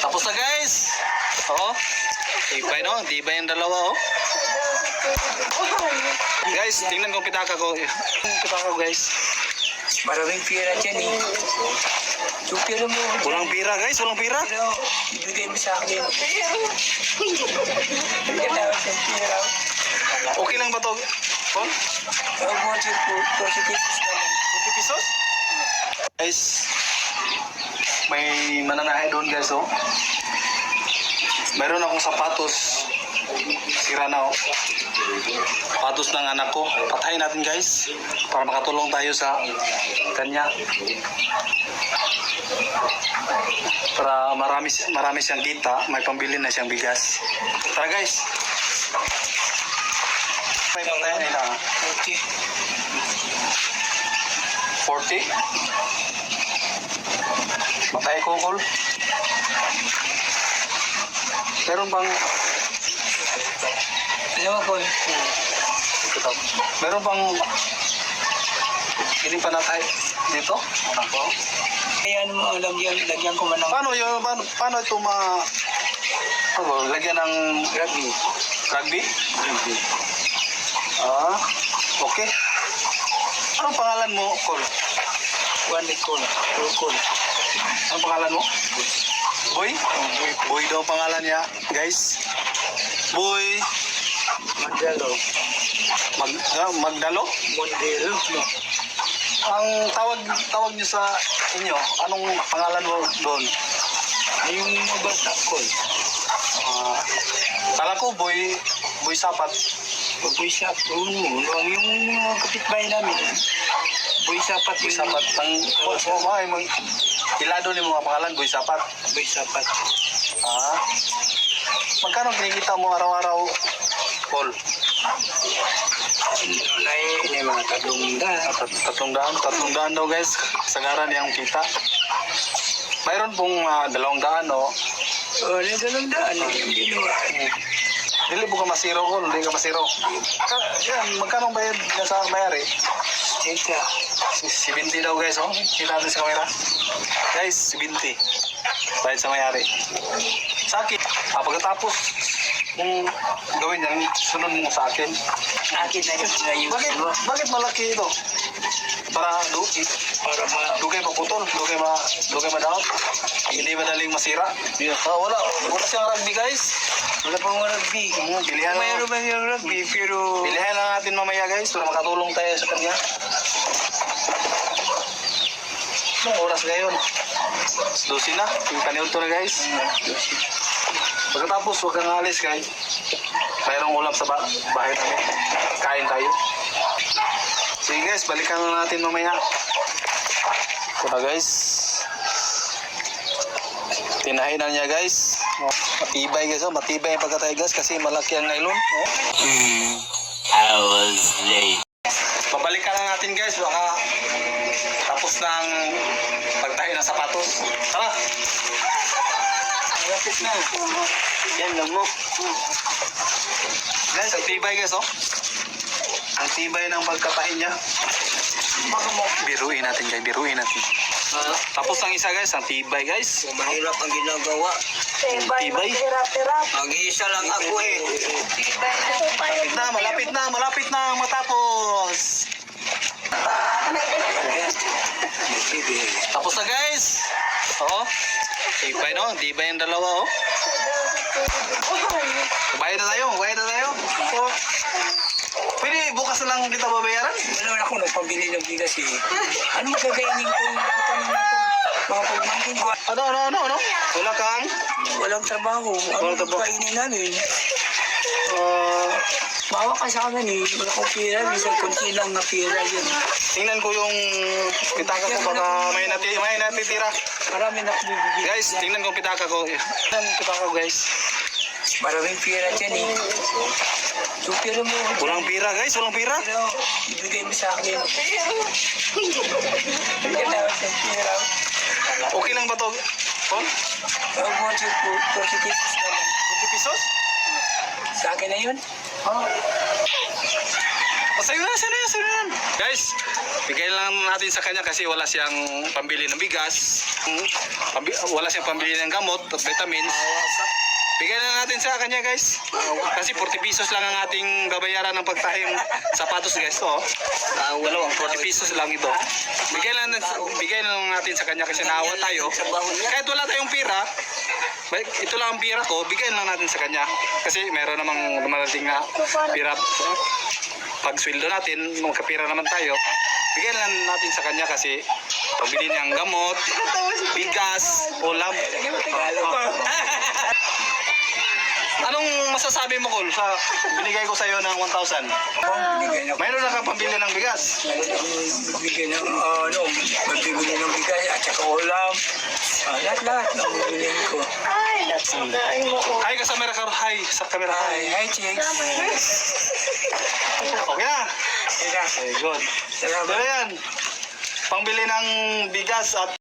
Tapos na guys. Oo. Tibay no? Tibay yung dalawa oh. Guys, tingnan ko pitaka ko. Pitaka ko guys. Maraming pira dyan eh. Yung pira mo. Walang pira guys, walang pira. Pero, ibigay mo sa akin. Pira. Okay lang ba to? Paul? Pero, 40 40 pesos na lang. 50 pesos? Guys, may mananahe doon guys oh. Meron akong sapatos. Sira na oh. Sapatos ng anak ko. Patayin natin guys. Para makatulong tayo sa kanya. Para marami marami siyang kita, may pambili na siyang bigas. Tara guys. May patayin nila. Okay. 40? Patay ko, Col. Meron bang... Alam mo, Paul, Ito, meron bang... Hindi pa natay dito? Ano po? ayan mo, lagyan, lagyan ko man ng Paano yun? Paano, paano ito ma... Ano, lagyan ng rugby. rugby? Ah, okay. Anong pangalan mo, Col? One week ko Anong pangalan mo? Boy? Boy daw ang pangalan niya, guys. Boy Mandalo. Mag, ah, Magdalo? Mondelo. Ang tawag tawag niyo sa inyo, anong pangalan mo doon? Yung mga bata ko. Ah, kala ko boy boy sapat. Boy Sapat. Oo, yung, yung kapitbahay namin. Boy Sapat. Boy sapat. Ang mo ay mag ilado ni mga pangalan boy sapat. Boy Sapat. Ah. Magkano kinikita mo araw-araw? Paul, Nay, nay mga tatlong daan. Tat- tatlong daan, tatlong daan daw guys. Sagaran niyang kita. Mayroon pong ah, dalawang daan, no? Oo, nay dalawang daan. eh, Yung. Hmm. Dili po ka masiro ko, hindi ka masiro. Ka- Yan, magkano bayad niya sa mayari? Teka. Si 70 daw guys, oh. Kita natin sa camera. Guys, 70. Bayad sa mayari. Sa akin, ah, pagkatapos mong gawin yan, sunod mo sa akin. Akin na yung sinayos Bakit, mo. bakit malaki ito? Para du Para ma... dugay maputol, dugay ma dugay madaot. Hindi madaling masira. Ah, wala, wala siyang rugby guys. Wala pang rugby. Hmm, bilihan Mayroon lang. ba yung rugby? Pero... Bilihan lang natin mamaya guys para makatulong tayo sa kanya. Anong oras ngayon? 12 na. Yung paniod to na guys. Pagkatapos, huwag kang alis guys. Mayroong ulam sa ba bahay namin. Kain tayo. Sige guys, balikan na natin mamaya. Ito na guys. Tinahin na niya guys. Matibay guys, oh. matibay yung pagkatay guys kasi malaki ang nylon. Oh. Two Yan lang mo. Guys, ang tibay guys, oh. Ang tibay ng pagkatahi niya. Baka mo. Biruin natin guys, biruin natin. Tapos ang isa guys, ang tibay guys. Mahirap ang ginagawa. Tibay. Mag-iisa lang ako eh. Malapit na, malapit na, malapit na matapos. Tapos na guys. Oo. Tibay no, tibay yung dalawa oh. Bayad na tayo, bayad na tayo. Oh. Pwede bukas na lang kita babayaran? Wala naman ako nagpabili ng bigas eh. Ano magkakainin ko yung mga na? Mga pagmangkin ko. Ano, ano, ano, ano? Wala kang? Walang trabaho. Ano Walang trabaho. kainin namin? Uh, Bawa ka sa akin eh. Wala akong pira. Minsan kunti lang na pira yun. tingnan ko yung pitaka ko baka may, nati may natitira. Marami na bibigyan. Guys, tingnan ko yung pitaka ko. Tingnan yung pitaka ko guys. Maraming pira dyan eh. Yung pira mo. Walang pira guys, walang pira. Pero, ibigay mo sa akin. Sa pira. Okay lang ba to? Paul? Pero 40 40 pesos na lang. 20 pesos? Sa akin na yun. Ah. O, sa'yo na, sa'yo na, sa'yo na. Guys, bigay lang natin sa kanya kasi wala siyang pambili ng bigas. Hmm, pambi- wala siyang pambili ng gamot at vitamins. Bigay na natin sa kanya guys. Kasi 40 pesos lang ang ating babayaran ng pagtahim sapatos guys. To. Wala 40 pesos lang ito. Bigay lang, bigay lang natin sa kanya kasi naawa tayo. Kahit wala tayong pira, ito lang ang pira ko, bigay lang natin sa kanya. Kasi meron namang dumarating na pira. Pag sweldo natin, magkapira naman tayo, bigay lang natin sa kanya kasi pabili niyang gamot, bigas, ulam. Anong masasabi mo, Col, sa binigay ko sa iyo ng 1,000? Bigyan ako. Mayroon na ka pambili ng bigas. Bigyan ng ah, ano, magbibili ng bigay at saka ulam. Ah, lahat-lahat na bibili ko. Hi ka sa camera. Hi sa camera. Hi, Hi. hi, chicks. Okay na. Okay, good. salamat. Pero yan, pangbili ng bigas at